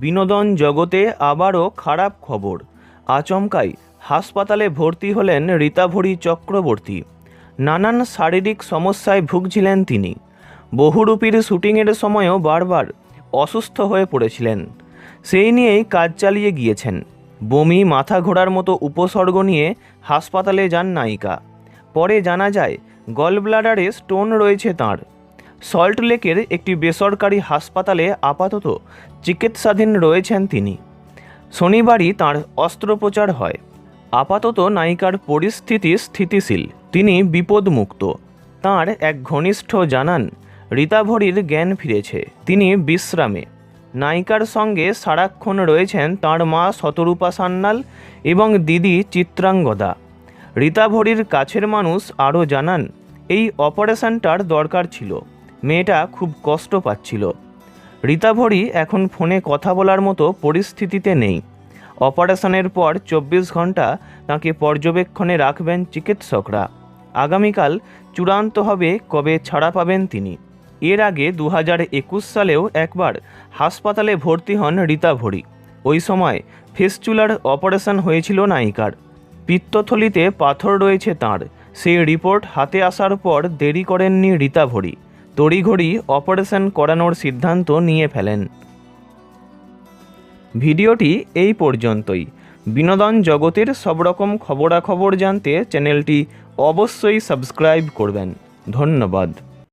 বিনোদন জগতে আবারও খারাপ খবর। আচমকাই হাসপাতালে ভর্তি হলেন রীতাভরি চক্রবর্তী। নানান শারীরিক সমস্যায় ভুগছিলেন তিনি। বহুরূপীর শুটিংয়ের সময়ও বারবার অসুস্থ হয়ে পড়েছিলেন। সেই নিয়েই কাজ চালিয়ে গিয়েছেন। বমি, মাথা ঘোরার মতো উপসর্গ নিয়ে হাসপাতালে যান নায়িকা। পরে জানা যায়, গলব্লাডারে স্টোন রয়েছে তাঁর। সল্টলেকের একটি বেসরকারি হাসপাতালে আপাতত চিকিৎসাধীন রয়েছেন তিনি। শনিবারই তাঁর অস্ত্রোপচার হয়। আপাতত নায়িকার পরিস্থিতি স্থিতিশীল, তিনি বিপদমুক্ত। তাঁর এক ঘনিষ্ঠ জানান, রীতাভরির জ্ঞান ফিরেছে। তিনি বিশ্রামে। নায়িকার সঙ্গে সারাক্ষণ রয়েছেন তাঁর মা শতরূপা সান্যাল এবং দিদি চিত্রাঙ্গদা। রীতাভরির কাছের মানুষ আরও জানান, এই অপারেশনটার দরকার ছিল। মেয়েটা খুব কষ্ট পাচ্ছিল। রীতাভরি এখন ফোনে কথা বলার মতো পরিস্থিতিতে নেই। অপারেশনের পর চব্বিশ ঘণ্টা তাকে পর্যবেক্ষণে রাখবেন চিকিৎসকরা। আগামীকাল চূড়ান্ত হবে কবে ছাড়া পাবেন তিনি। এর আগে দু হাজার একুশ সালেও একবার হাসপাতালে ভর্তি হন রীতাভরি। ওই সময় ফেস্চুলার অপারেশন হয়েছিল নায়িকার। পিত্তথলিতে পাথর রয়েছে তাঁর। সেই রিপোর্ট হাতে আসার পর দেরি করেননি রীতাভরি। তড়িঘড়ি অপারেশন করানোর সিদ্ধান্ত নিয়ে ফেলেন। ভিডিওটি এই পর্যন্তই। বিনোদন জগতের সব রকম খবরাখবর জানতে চ্যানেলটি অবশ্যই সাবস্ক্রাইব করবেন। ধন্যবাদ।